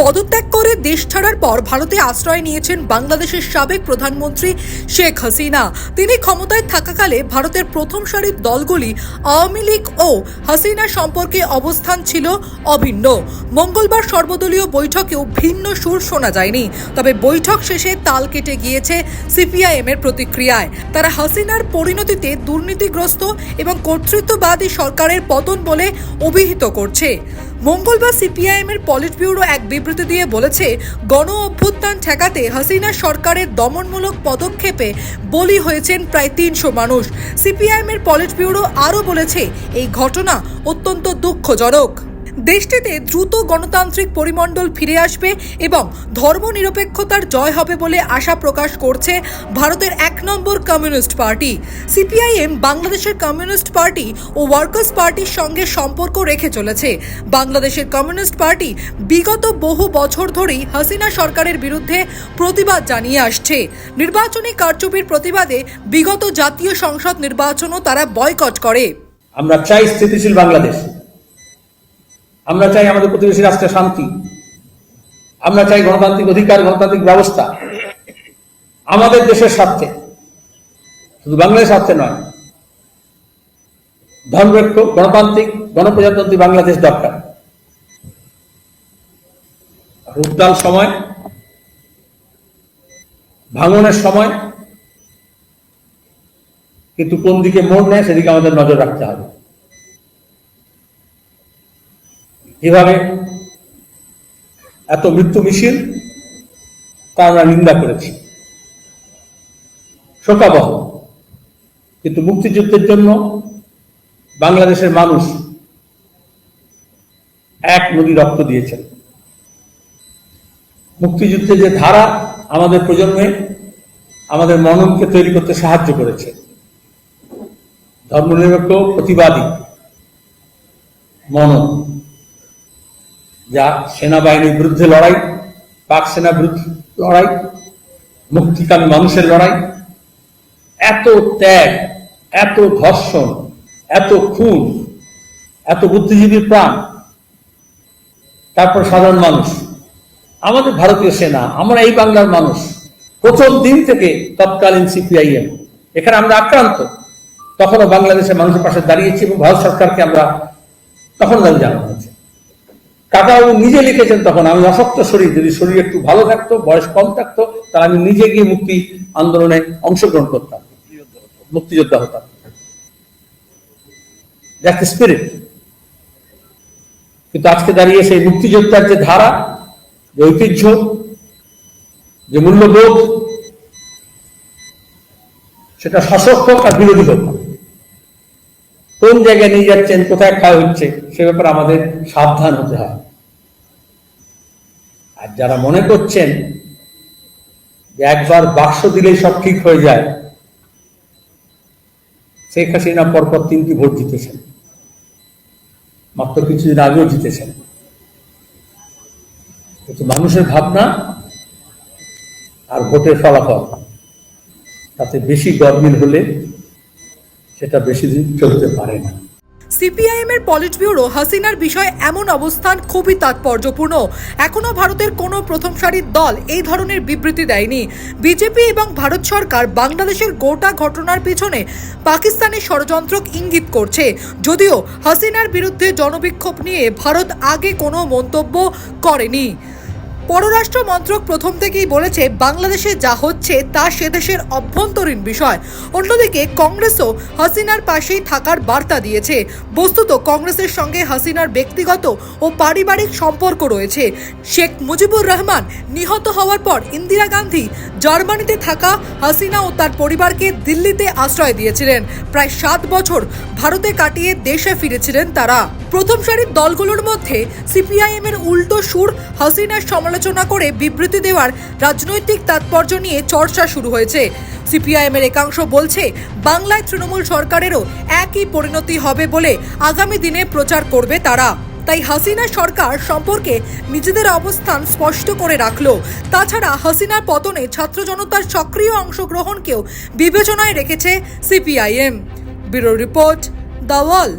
পদত্যাগ করে দেশ ছাড়ার পর ভারতে আশ্রয় নিয়েছেন বাংলাদেশের সাবেক প্রধানমন্ত্রী শেখ হাসিনা। তিনি ক্ষমতায় থাকাকালে ভারতের প্রথম সারির দলগুলি আওয়ামী লীগ ও হাসিনা সম্পর্কে অবস্থান ছিল অভিন্ন। মঙ্গলবার সর্বদলীয় বৈঠকেও ভিন্ন সুর শোনা যায়নি। তবে বৈঠক শেষে তাল কেটে গিয়েছে সিপিআইএম এর প্রতিক্রিয়ায়। তারা হাসিনার পরিণতিতে দুর্নীতিগ্রস্ত এবং কর্তৃত্ববাদী সরকারের পতন বলে অভিহিত করছে। মঙ্গলবার সিপিআইএম এর পলিট ব্যুরো এক বিবৃতি দিয়ে বলেছে, গণ অভ্যুত্থান ঠেকাতে হাসিনা সরকারের দমনমূলক পদক্ষেপে বলি হয়েছেন প্রায় তিনশো মানুষ। সিপিআইএম এর পলিট ব্যুরো আরও বলেছে, এই ঘটনা অত্যন্ত দুঃখজনক। দেশটিতে দ্রুত গণতান্ত্রিক পরিমণ্ডল ফিরে আসবে এবং ধর্মনিরপেক্ষতার জয় হবে বলে আশা প্রকাশ করছে ভারতের এক নম্বর কমিউনিস্ট পার্টি। সিপিআইএম বাংলাদেশের কমিউনিস্ট পার্টি ও ওয়ার্কার্স পার্টির সঙ্গে সম্পর্ক রেখে চলেছে। বাংলাদেশের কমিউনিস্ট পার্টি বিগত বহু বছর ধরেই হাসিনা সরকারের বিরুদ্ধে প্রতিবাদ জানিয়ে আসছে। নির্বাচনী কারচুপির প্রতিবাদে বিগত জাতীয় সংসদ নির্বাচনও তারা বয়কট করে। আমরা চাই স্থিতিশীল বাংলাদেশ। আমরা চাই আমাদের প্রতিবেশী রাষ্ট্রের শান্তি। আমরা চাই গণতান্ত্রিক অধিকার, গণতান্ত্রিক ব্যবস্থা। আমাদের দেশের স্বার্থে। শুধু বাংলাদেশের স্বার্থে নয়। ধর্মনিরপেক্ষ গণতান্ত্রিক, গণপ্রজাতন্ত্রী বাংলাদেশ দরকার। উত্তাল সময়, ভাঙনের সময়, কিন্তু কোন দিকে মোড় নেয় সেদিকে আমাদের নজর রাখতে হবে। এভাবে এত মৃত্যু মিছিল তা আমরা নিন্দা করেছি। শোকাবহ। কিন্তু মুক্তিযুদ্ধের জন্য বাংলাদেশের মানুষ এক নদী রক্ত দিয়েছেন। মুক্তিযুদ্ধের যে ধারা আমাদের প্রজন্মে আমাদের মননকে তৈরি করতে সাহায্য করেছে, ধর্মনিরপেক্ষ, প্রতিবাদী মনন। যা সেনাবাহিনীর বিরুদ্ধে লড়াই, পাক সেনা বিরুদ্ধে লড়াই, মুক্তিকামী মানুষের লড়াই। এত ত্যাগ, এত ধর্ষণ, এত খুন, এত বুদ্ধিজীবীর প্রাণ, তারপর সাধারণ মানুষ। আমাদের ভারতীয় সেনা, আমরা এই বাংলার মানুষ। প্রথম দিন থেকে তৎকালীন সিপিআইএম। এখানে আমরা আক্রান্ত। তখনও বাংলাদেশের মানুষের পাশে দাঁড়িয়েছি এবং ভারত সরকারকে আমরা তখন দাবি জানানো হয়েছে কাকাবাবু নিজে লিখেছেন তখন, আমি অশক্ত শরীর, যদি শরীর একটু ভালো থাকতো, বয়স কম থাকতো, তাহলে আমি নিজে গিয়ে মুক্তি আন্দোলনে অংশগ্রহণ করতাম, মুক্তিযোদ্ধা হতাম। স্পিরিট কিন্তু আজকে দাঁড়িয়ে সেই মুক্তিযোদ্ধার যে ধারা, যে ঐতিহ্য, যে মূল্যবোধ, সেটা হোক আর বিরোধী হোক। কোন জায়গায় নিয়ে যাচ্ছেন, কোথায় খাওয়া হচ্ছে, সে ব্যাপারে আমাদের সাবধান হতে হয়। আর যারা মনে করছেন যে একবার বাক্স দিলেই সব ঠিক হয়ে যায়, শেখ হাসিনা পরপর তিনটি ভোট জিতেছেন। মাত্র কিছুদিন আগেও জিতেছেন। কিন্তু মানুষের ভাবনা আর ভোটের ফলাফল, তাতে বেশি গরমিল হলে সেটা বেশি দিন চলতে পারে না। সিপিআইএম এর পলিট ব্যুরো হাসিনার বিষয়ে এমন অবস্থান খুবই তাৎপর্যপূর্ণ। এখনও ভারতের কোনো প্রথম সারির দল এই ধরনের বিবৃতি দেয়নি। বিজেপি এবং ভারত সরকার বাংলাদেশের গোটা ঘটনার পিছনে পাকিস্তানের ষড়যন্ত্রক ইঙ্গিত করছে। যদিও হাসিনার বিরুদ্ধে জনবিক্ষোভ নিয়ে ভারত আগে কোনো মন্তব্য করেনি। পররাষ্ট্র মন্ত্রক প্রথম থেকেই বলেছে বাংলাদেশে যা হচ্ছে তা সে দেশের অভ্যন্তরীণ বিষয়। অন্যদিকে কংগ্রেসও হাসিনার পাশেই থাকার বার্তা দিয়েছে। বস্তুত কংগ্রেসের সঙ্গে হাসিনার ব্যক্তিগত ও পারিবারিক সম্পর্ক রয়েছে। শেখ মুজিবুর রহমান নিহত হওয়ার পর ইন্দিরা গান্ধী জার্মানিতে থাকা হাসিনা ও তার পরিবারকে দিল্লিতে আশ্রয় দিয়েছিলেন। প্রায় সাত বছর ভারতে কাটিয়ে দেশে ফিরেছিলেন তারা। প্রথম সারির দলগুলোর মধ্যে সিপিআইএম এর উল্টো সুর হাসিনার সমালোচনা করে বিবৃতি দেওয়ার রাজনৈতিক তাৎপর্য নিয়ে চর্চা শুরু হয়েছে। সিপিআইএম এর একাংশ বলছে, বাংলায় তৃণমূল সরকারেরও একই পরিণতি হবে বলে আগামী দিনে প্রচার করবে তারা। তাই হাসিনা সরকার সম্পর্কে নিজেদের অবস্থান স্পষ্ট করে রাখল। তাছাড়া হাসিনার পতনে ছাত্র জনতার সক্রিয় অংশগ্রহণকেও বিবেচনায় রেখেছে CPIM. Bureau report the Wall